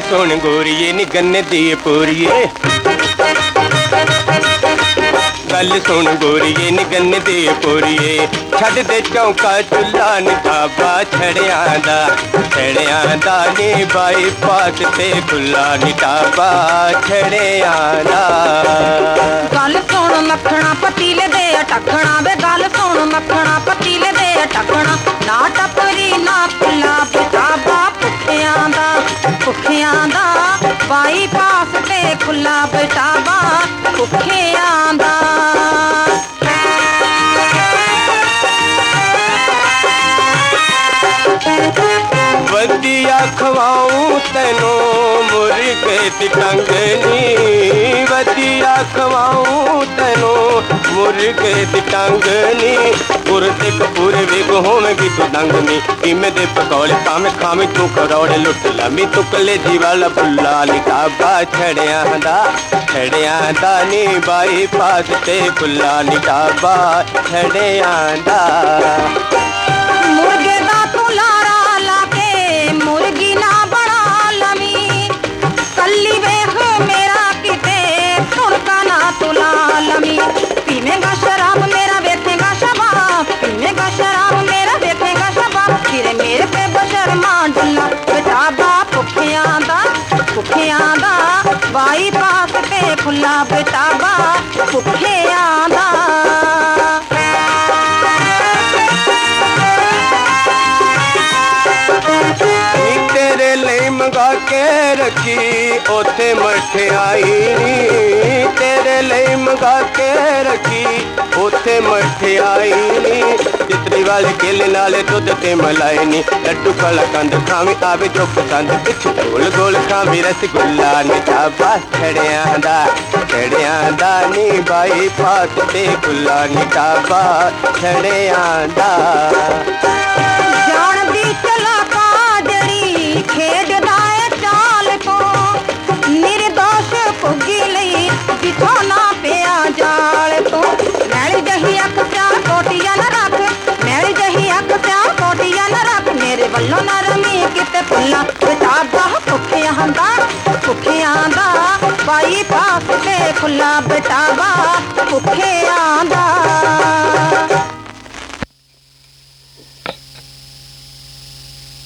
ਸੁਣ ਗੋਰੀਏ ਨੀ ਗੰਨੇ ਦੀ ਪੂਰੀਏ ਗੱਲ ਸੁਣ ਗੋਰੀਏ ਨੀ ਗੰਨੇ ਦੀ ਪੂਰੀਏ ਛੱਡ ਦੇ ਚੌਂਕਾ ਚੁੱਲਾ ਨੀ ਢਾਬਾ ਛੜਿਆਂ ਦਾ ਛੜਿਆਂ ਦਾ ਨੀ ਬਾਈਪਾਸ ਤੇ ਖੁੱਲਾ ਨੀ ਢਾਬਾ ਛੜਿਆਂ ਦਾ ਗੱਲ ਸੁਣ ਮੱਖਣਾ ਪਤੀਲੇ ਦੇ ਟੱਕਣਾ ਵੇ ਗੱਲ ਸੁਣ ਮੱਖਣਾ ਪਤੀਲੇ ਦੇ ਟੱਕਣਾ ਨਾ ਟੱਪਰੀ ਭੁੱਖਿਆਂ ਦਾ ਪਾਈ ਪਾਸ ਤੇ ਖੁੱਲਾ ਬਟਾਵਾ ਭੁੱਖਿਆਂ ਦਾ Thank you. बतिया खवाऊं तनो मुर्गे टंगनी बतिया खवाऊं तनो मुर्गे टंगनी पुरते कपूर वेग होमेगी तू दंगनी इमे दे पकौड़े तामे खामे तू करौड़े लुट लमी। तू कले जीवाला बुल्ला लिटाबा छड़िया दा छड़िया दा नी। बाई पास ते फुल्ला लिखा बा छड़िया दा। दिया बेटा तेरे लिए मंगा के रखी तेरे लिए ਉਥੇ ਕੇਲੇ ਨਾਲੇ ਦੁੱਧ ਤੇ ਮਲਾਈ ਨੀ। ਲੱਡੂ ਕਲਾ ਕੰਦ ਖਾਵੇਂ, ਆਵੇ ਜੋ ਪਸੰਦ ਪਿੱਛ ਗੋਲ ਗੋਲ ਖਾਵੇਂ। ਰਸਗੁੱਲਾ ਨੀ ਚਾਬਾ ਛੜਿਆਂ ਦਾ ਛੜਿਆਂ ਦਾ ਨੀ ਬਾਈ ਪਾਸ ਤੇ ਗੁੱਲਾ ਨੀ ਚਾਬਾ ਛੜਿਆਂ ਦਾ। ਰੱਖ ਨਾ ਰਮੀ ਕਿਤੇ ਫੁੱਲਾਂ ਬੇਟਾਬਾ ਭੁੱਖਿਆਂ ਦਾ ਭੁੱਖਿਆਂ ਦਾ। ਬਾਈ ਪਾਸ ਤੇ ਖੁੱਲਾ ਬੇਟਾਬਾ ਭੁੱਖਿਆਂ ਦਾ।